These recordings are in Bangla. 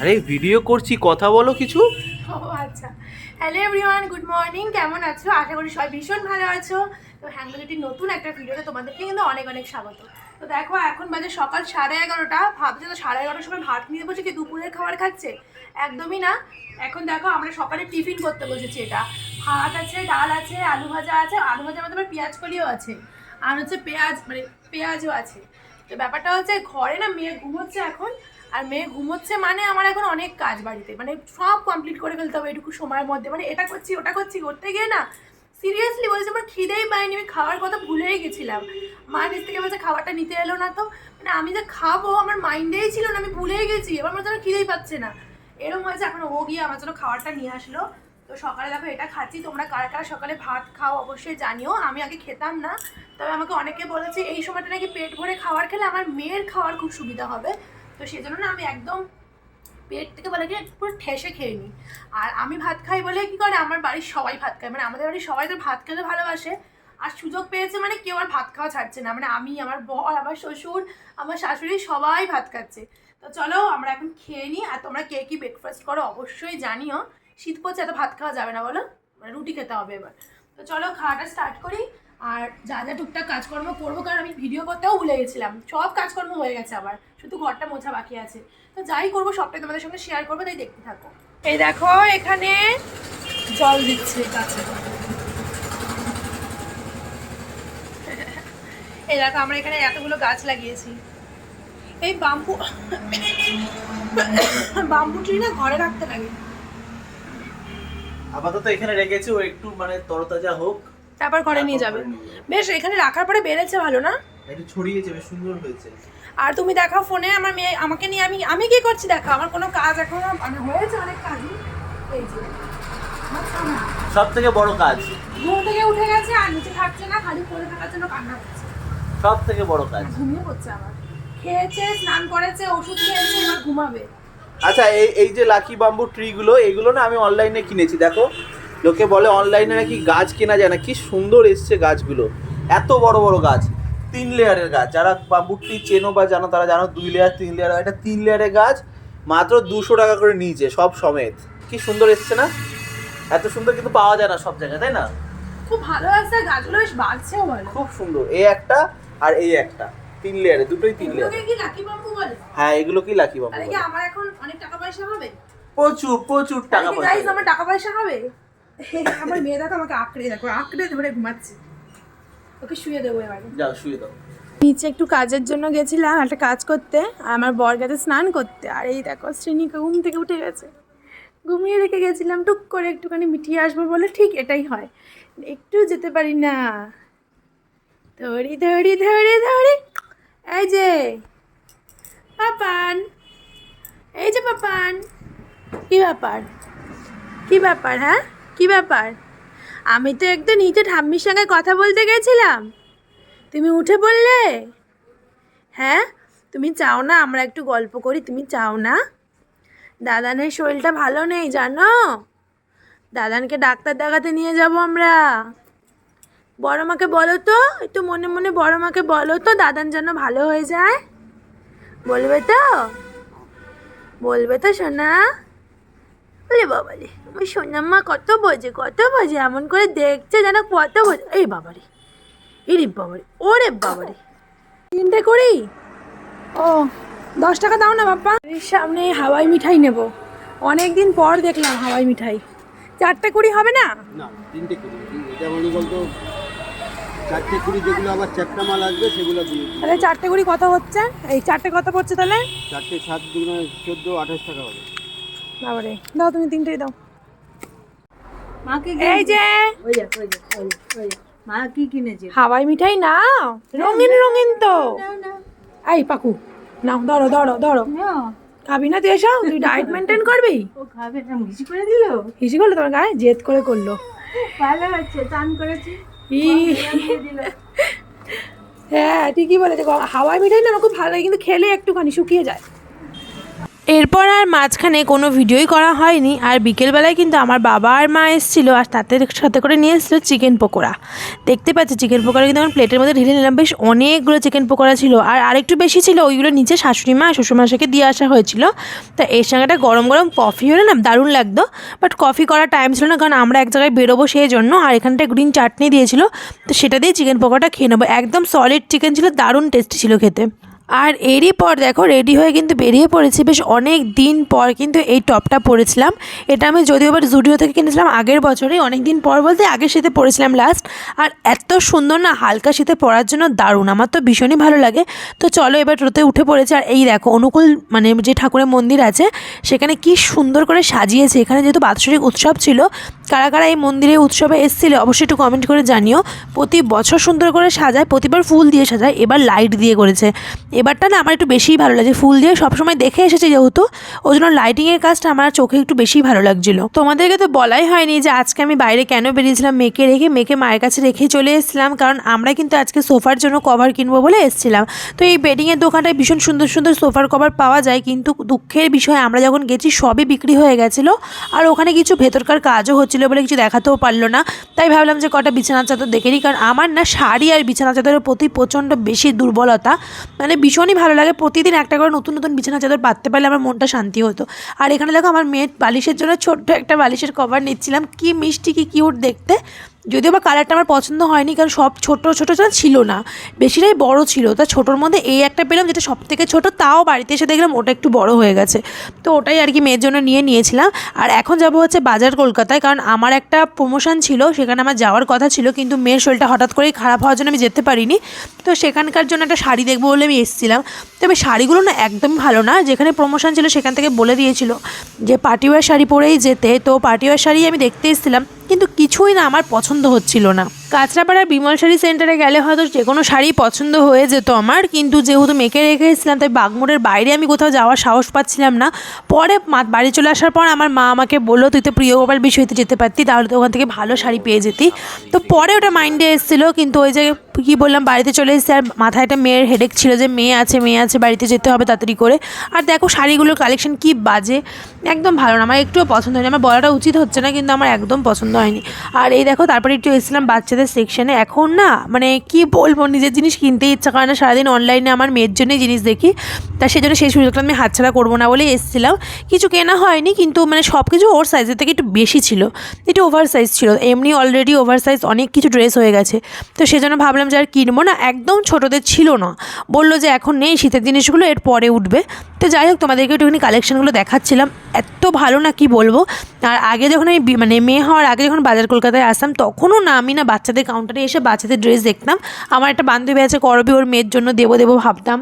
আরে ভিডিও করছি, কথা বলো কিছু? ও আচ্ছা। হ্যালো এভরিওয়ান গুড মর্নিং কেমন আছো? আশা করি সবাই ভীষণ ভালো আছো। তো হ্যাংলোটির নতুন একটা ভিডিওতে তোমাদেরকে কিন্তু অনেক অনেক স্বাগত। তো দেখো, এখন বাজে সকাল সাড়ে এগারোটা। ভাবছে তো সাড়ে এগারোটার সময় ভাত নিয়ে বসে কি দুপুরের খাবার খাচ্ছে? একদমই না। এখন দেখো, আমরা সকালে টিফিন করতে বসেছি এটা। ভাত আছে, ডাল আছে, আলু ভাজা আছে। আলু ভাজার মধ্যে আবার পেঁয়াজ কলিও আছে। আর হচ্ছে পেঁয়াজ মানে পেঁয়াজও আছে। তো ব্যাপারটা হচ্ছে, ঘরে না মেয়ে ঘুমোচ্ছে এখন। আর মেয়ে ঘুমোচ্ছে মানে আমার এখন অনেক কাজ বাড়িতে। মানে সব কমপ্লিট করে ফেলতে হবে এটুকু সময়ের মধ্যে। মানে এটা করছি, ওটা করছি, করতে গিয়ে না সিরিয়াসলি বলছি আমার খিদেই পাইনি, আমি খাওয়ার কথা ভুলেই গেছিলাম। মা নিচ থেকে বলছে খাবারটা নিতে এলো না তো। মানে আমি যে খাব আমার মাইন্ডেই ছিল না, আমি ভুলেই গেছি। এবার আমার যেন খিদেই পাচ্ছে না। এরকম হয়েছে, এখন ও গিয়ে আমার জন্য খাবারটা নিয়ে আসলো। তো সকালে দেখো এটা খাচ্ছি, তোমরা কারা কারা সকালে ভাত খাও অবশ্যই জানিও। আমি আগে খেতাম না, তবে আমাকে অনেকে বলেছে এই সময়টা নাকি পেট ভরে খাবার খেলে আমার মেয়ের খাওয়ার খুব সুবিধা হবে। তো সেই জন্য না আমি একদম পেট থেকে বলে কি পুরো ঠেসে খেয়ে নিই। আর আমি ভাত খাই বলে কি করে? আমার বাড়ির সবাই ভাত খায়। মানে আমাদের বাড়ির সবাই তো ভাত খেতে ভালোবাসে। আর সুযোগ পেয়েছে মানে কেউ আর ভাত খাওয়া ছাড়ছে না। মানে আমি, আমার বর, আমার শ্বশুর, আমার শাশুড়ি সবাই ভাত খাচ্ছে। তো চলো আমরা এখন খেয়ে নিই। আর তোমরা কে কি ব্রেকফাস্ট করো অবশ্যই জানিও। শীত পড়ছে এত ভাত খাওয়া যাবে না বলো। মানে রুটি খেতে হবে এবার। তো চলো খাওয়াটা স্টার্ট করি। আর যা যা টুকটাক কাজকর্ম করব, কারণ আমি ভিডিও করতেও ভুলে গেছিলাম। সব কাজকর্ম হয়ে গেছে আবার শুধু ঘরটা মোছা বাকি আছে। তো যাই করব সবটাই তোমাদের সঙ্গে শেয়ার করব, তাই দেখতে থাকো। এই দেখো, এখানে জল দিচ্ছে গাছে। এই দেখো, আমরা এখানে এতগুলো গাছ লাগিয়েছি। এই বাম্বু বাম্বু ট্রি না ঘরে রাখতে লাগে। আপাতত এখানে রেখেছি, ও একটু মানে তরতাজা হোক। তারপর ঘরে নিয়ে যাবে। বেশ এখানে রাখার পরে বেড়েছে ভালো না? একটু ছড়িয়েছে বেশ সুন্দর হয়েছে। আর তুমি দেখাও ফোনে আমার মেয়ে আমাকে নিয়ে আমি আমি কি করছি দেখো আমার কোনো কাজ এখনও মানে হয়েছে অনেক কাজই। এই যে সব থেকে বড় কাজ? ঘুম থেকে উঠে গেছে আর নিচে থাকছে না খালি পড়ে থাকার জন্য কান্না করছে। সব থেকে বড় কাজ? ঘুমিয়ে পড়ছে আবার খেয়েছে স্নান করেছে ওষুধ খেয়েছে এবার ঘুমাবে। আচ্ছা এই এই যে লাকি বাম্বু ট্রিগুলো এগুলো না আমি অনলাইনে কিনেছি দেখো। লোকে বলে অনলাইনে নাকি গাছ কেনা যায় না কি সুন্দর এসছে গাছগুলো। এত বড় বড় গাছ তিন লেয়ারের গাছ। যারা বাম্বু ট্রি চেনো বা জানো তারা জানো দুই লেয়ার তিন লেয়ার এটা তিন লেয়ারের গাছ মাত্র দুশো টাকা করে নিয়েছে সব সমেত। কি সুন্দর এসছে না? এত সুন্দর কিন্তু পাওয়া যায় না সব জায়গায় তাই না? খুব ভালো আছে গাছগুলো বেশ বাড়ছেও ভালো খুব সুন্দর। এই একটা আর এই একটা তিন লেয়ারে দুটোই তিন লেয়ার কি লাকি বাম্বু বলে? হ্যাঁ এগুলো কি লাকি বাম্বু বলে? আমার এখন অনেক টাকা পয়সা হবে? প্রচুর প্রচুর টাকা পয়সা আমার টাকা পয়সা হবে? আমার মেয়ে দেখো আমাকে আঁকড়ে দেখো আঁকড়ে ধরে ঘুমাচ্ছে। ওকে শুয়ে দেবো এবারে। যাও শুয়ে দাও। নিচে একটু কাজের জন্য গেছিলাম একটা কাজ করতে আর আমার বর গেছে স্নান করতে আর এই দেখো শ্রেণীকে ঘুম থেকে উঠে গেছে। ঘুমিয়ে রেখে গেছিলাম টুক করে একটুখানি মিটিয়ে আসব বলে ঠিক এটাই হয়। একটু যেতে পারি না। ধরি ধরি ধরি ধরি। এই যে পাপান। এই যে পাপান। কি ব্যাপার? কি ব্যাপার হ্যাঁ? কি ব্যাপার? আমি তো একটু নিচে ঠাম্মির সঙ্গে কথা বলতে গেছিলাম। তুমি উঠে বললে হ্যাঁ তুমি চাও না আমরা একটু গল্প করি? তুমি চাও না? দাদানের শরীরটা ভালো নেই, জানো? দাদানকে ডাক্তার দেখাতে নিয়ে যাব আমরা। বড় মাকে বলো তো, একটু মনে মনে বড় মাকে বলো তো, দাদান যেন ভালো হয়ে যায়। বলবে তো? বলবে তো, সোনা? বলে বাবারে আমার সোনাম্মা কত বোঝে কত বোঝে এমন করে দেখছে যেন কত বোঝে। এই বাবারে এরে বাবারে ওরে বাবারে। তিনটে করি ও দশ টাকা দাও না বাপ্পা। সামনে হাওয়াই মিঠাই নেব। অনেক দিন পর দেখলাম হাওয়াই মিঠাই। চারটে কুড়ি হবে না? না তিনটে কুড়ি। এটা মানে বলতো চারটে কুড়ি যেগুলো আবার চ্যাপটা মাল আসবে সেগুলো দিয়ে তাহলে চারটে কুড়ি কত হচ্ছে? এই চারটে কত পড়ছে তাহলে? চারটে সাত দুগুণে চোদ্দ আঠাশ টাকা হবে। বাবারে। দাও তুমি তিনটেই দাও। মাকে এই যে। ওই ওই ওই মা কি কিনেছে? হাওয়াই মিঠাই নাও। রঙিন রঙিন তো। এই পাকু নাও ধরো ধরো ধরো। খাবি না তুই এসো তুই ডায়েট মেনটেন করবি? ও খাবে না মিষ্টি করে দিল? হিসি করল তোমার গায়ে? জেদ করে করল। ভালো হচ্ছে চান করেছি। হ্যাঁ ঠিকই বলেছে। হাওয়াই মিঠাই না আমার খুব ভালো লাগে কিন্তু খেলে একটুখানি শুকিয়ে যায়। এরপর আর মাঝখানে কোনো ভিডিওই করা হয়নি। আর বিকেলবেলায় কিন্তু আমার বাবা আর মা এসেছিল আর তাদের সাথে করে নিয়ে এসেছিল চিকেন পকোড়া। দেখতে পাচ্ছি চিকেন পকোড়া কিন্তু আমার প্লেটের মধ্যে ঢেলে নিলাম। বেশ অনেকগুলো চিকেন পকোড়া ছিল। আর আরেকটু বেশি ছিল ওইগুলো নিচে শাশুড়ি মা আর শ্বশুরমশাইকে দিয়ে আসা হয়েছিল। তা এর সঙ্গে একটা গরম গরম কফি হলে না, দারুণ লাগতো। বাট কফি করার টাইম ছিল না, কারণ আমরা এক জায়গায় বেরোবো সেই জন্য। আর এখানটায় গ্রিন চাটনি দিয়েছিল। তো সেটা দিয়ে চিকেন পকোড়াটা খেয়ে নেব। একদম সলিড চিকেন ছিল, দারুণ টেস্টি ছিল খেতে। আর এরই পর দেখো রেডি হয়ে কিন্তু বেরিয়ে পড়েছি বেশ অনেক দিন পর কিন্তু এই টপটা পরেছিলাম। এটা আমি যদিও আবার জুডিও থেকে কিনেছিলাম আগের বছরে অনেক দিন পর বলতে আগের শীতে পরেছিলাম লাস্ট আর এত সুন্দর না, হালকা শীতে পরার জন্য দারুণ, আমার তো ভীষণই ভালো লাগে। তো চলো এবার টোতে উঠে পড়েছে, আর এই দেখো, অনুকূল মানে যে ঠাকুরের মন্দির আছে, সেখানে কি সুন্দর করে সাজিয়েছে। এখানে যেহেতু বাৎসরিক উৎসব ছিল কারা কারা এই মন্দিরে উৎসবে এসেছিলে অবশ্যই একটু কমেন্ট করে জানিও। প্রতি বছর সুন্দর করে সাজায়, প্রতিবার ফুল দিয়ে সাজায়, এবার লাইট দিয়ে করেছে। এবারটা না আমার একটু বেশিই ভালো লাগছে ফুল দিয়ে সবসময় দেখে এসেছে যেহেতু, ওই জন্য লাইটিংয়ের কাজটা আমার চোখে একটু বেশিই ভালো লাগছিল। তোমাদেরকে তো বলাই হয়নি যে আজকে আমি বাইরে কেন বেরিয়েছিলাম, মেয়েকে রেখে, মেয়েকে মায়ের কাছে রেখে চলে এসেছিলাম, কারণ আমরা কিন্তু আজকে সোফার জন্য কভার কিনবো বলে এসেছিলাম। তো এই বেডিংয়ের দোকানটায় ভীষণ সুন্দর সুন্দর সোফার কভার পাওয়া যায়, কিন্তু দুঃখের বিষয়, আমরা যখন গেছি সবই বিক্রি হয়ে গেছিল, আর ওখানে কিছু ভেতরকার কাজও হচ্ছিল বলে কিছু দেখাতেও পারল না। তাই ভাবলাম যে কটা বিছানা চাদর দেখে নিই, কারণ আমার না শাড়ি আর বিছানা চাদরের প্রতি প্রচণ্ড বেশি দুর্বলতা। মানে ভীষণই ভালো লাগে, প্রতিদিন একটা করে নতুন নতুন বিছানা চাদর পাততে পারলে আমার মনটা শান্তি হতো। আর এখানে দেখো আমার মেয়ের বালিশের জন্য ছোট্ট একটা বালিশের কভার নিচ্ছিলাম। কি মিষ্টি, কি কিউট দেখতে। যদিও বা কালারটা আমার পছন্দ হয়নি, কারণ সব ছোট ছোট ছিল না। বেশিরাই বড় ছিল। তা ছোটোর মধ্যে এই একটা পেলাম যেটা সব থেকে ছোটো, তাও বাড়িতে এসে দেখলাম ওটা একটু বড় হয়ে গেছে। তো ওটাই আর কি মেয়ের জন্য নিয়ে নিয়েছিলাম। আর এখন যাব হচ্ছে বাজার কলকাতায়, কারণ আমার একটা প্রমোশন ছিল, সেখানে আমার যাওয়ার কথা ছিল, কিন্তু মেয়ের শরীরটা হঠাৎ করেই খারাপ হওয়ার জন্য আমি যেতে পারিনি। তো সেখানকার জন্য একটা শাড়ি দেখব বলে আমি এসেছিলাম। তবে শাড়িগুলো না একদমই ভালো না, যেখানে প্রমোশন ছিল সেখান থেকে বলে দিয়েছিল যে পার্টিওয়ার শাড়ি পরেই যেতে। তো পার্টিওয়ার শাড়ি আমি দেখতে এসেছিলাম। কিন্তু কিছুই না আমার পছন্দ হচ্ছিল না। কাঁচরাপাড়ার বিমল শাড়ি সেন্টারে গেলে হয়তো যে কোনো শাড়ি পছন্দ হয়ে যেত আমার। কিন্তু যেহেতু মেকে রেখে এসেছিলাম, তাই বাগমোড়ের বাইরে আমি কোথাও যাওয়ার সাহস পাচ্ছিলাম না। পরে মা, বাড়ি চলে আসার পর আমার মা আমাকে বলল, তুই তো প্রিয় গোপাল বিষয়তে যেতে পারতি, তাহলে তো ওখান থেকে ভালো শাড়ি পেয়ে যেতি। তো পরে ওটা মাইন্ডে এসেছিল, কিন্তু ওই যে কী বললাম, বাড়িতে চলে এসেছি, আর মাথায় একটা মেয়ের হেডেক ছিল যে মেয়ে আছে মেয়ে আছে, বাড়িতে যেতে হবে তাড়াতাড়ি করে। আর দেখো শাড়িগুলোর কালেকশন কি বাজে, একদম ভালো না, আমার একটুও পছন্দ হয়নি, আমার বলাটা উচিত হচ্ছে না, কিন্তু আমার একদম পছন্দ হয়নি। আর এই দেখো, তারপরে একটু এসেছিলাম বাচ্চাদের সেকশনে এখন না মানে কি বলব, নিজের জিনিস কিনতে ইচ্ছা করে না। সারাদিন অনলাইনে আমার মেয়ের জন্যই জিনিস দেখি। তা সেই জন্য সেই সুযোগটা আমি হাতছাড়া করব না বলে এসেছিলাম। কিছু কেনা হয়নি, কিন্তু মানে সব কিছু ওর সাইজের থেকে একটু বেশি ছিল। একটু ওভার সাইজ ছিল। এমনি অলরেডি ওভার সাইজ অনেক কিছু ড্রেস হয়ে গেছে। তো সেজন্য ভাবলাম যে আর কিনবো না। একদম ছোটোদের ছিল না। বলল যে এখন নেই, শীতের জিনিসগুলো, এর পরে উঠবে। তো যাই হোক, তোমাদেরকে একটুখানি কালেকশনগুলো দেখাচ্ছিলাম। এত ভালো না কি বলব। আর আগে যখন আমি মানে মেয়ে হওয়ার আগে যখন বাজার কলকাতায় আসতাম, তখনও না আমি না বাচ্চাদের কাউন্টারে এসে বাচ্চাদের ড্রেস দেখতাম। আমার একটা বান্ধবী আছে, করবি ওর মেয়ের জন্য দেবো দেবো ভাবতাম।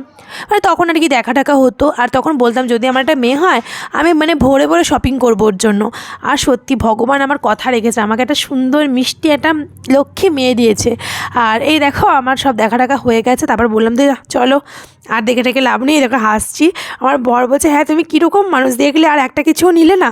মানে তখন আর কি দেখা টাকা হতো। আর তখন বলতাম, যদি আমার একটা মেয়ে হয়, আমি মানে ভোরে ভোরে শপিং করব ওর জন্য। আর সত্যি ভগবান আমার কথা রেখেছে। আমাকে একটা সুন্দর, মিষ্টি একটা লক্ষ্মী মেয়ে দিয়েছে। আর এই দেখো, আমার সব দেখা টাকা হয়ে গেছে। তারপর বললাম যে, চলো। আর দেখে টেকে লাভ নেই, দেখো হাসছি। আমার বর বলছে হ্যাঁ তুমি কীরকম মানুষ? দেখলে আর একটা কিছুও নিলে না?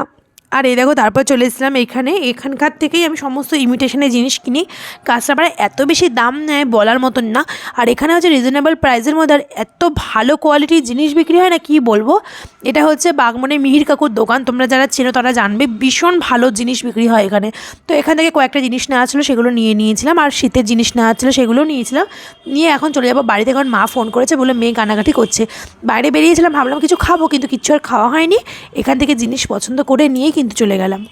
আর এই দেখো, তারপর চলে এসেছিলাম এখানে। এখানকার থেকেই আমি সমস্ত ইমিটেশনের জিনিস কিনি। কাঁচরাপাড়ায় এত বেশি দাম নেয় বলার মতন না। আর এখানে হচ্ছে রিজনেবল প্রাইসের মধ্যে আর এত ভালো কোয়ালিটির জিনিস বিক্রি হয় না, কি বলব? এটা হচ্ছে বাগমনের মিহির কাকুর দোকান। তোমরা যারা চেনো তারা জানবে, ভীষণ ভালো জিনিস বিক্রি হয় এখানে। তো এখান থেকে কয়েকটা জিনিস নেওয়া ছিল, সেগুলো নিয়ে নিয়েছিলাম। আর শীতের জিনিস নেওয়া ছিল, সেগুলো নিয়েছিলাম। নিয়ে এখন চলে যাব বাড়িতে, কারণ মা ফোন করেছে বলে মেয়ে কানাকাটি করছে। বাইরে বেরিয়েছিলাম, ভাবলাম কিছু খাব, কিন্তু কিচ্ছু আর খাওয়া হয়নি। এখান থেকে জিনিস পছন্দ করে নিয়েই কিন্তু চলে গেলাম।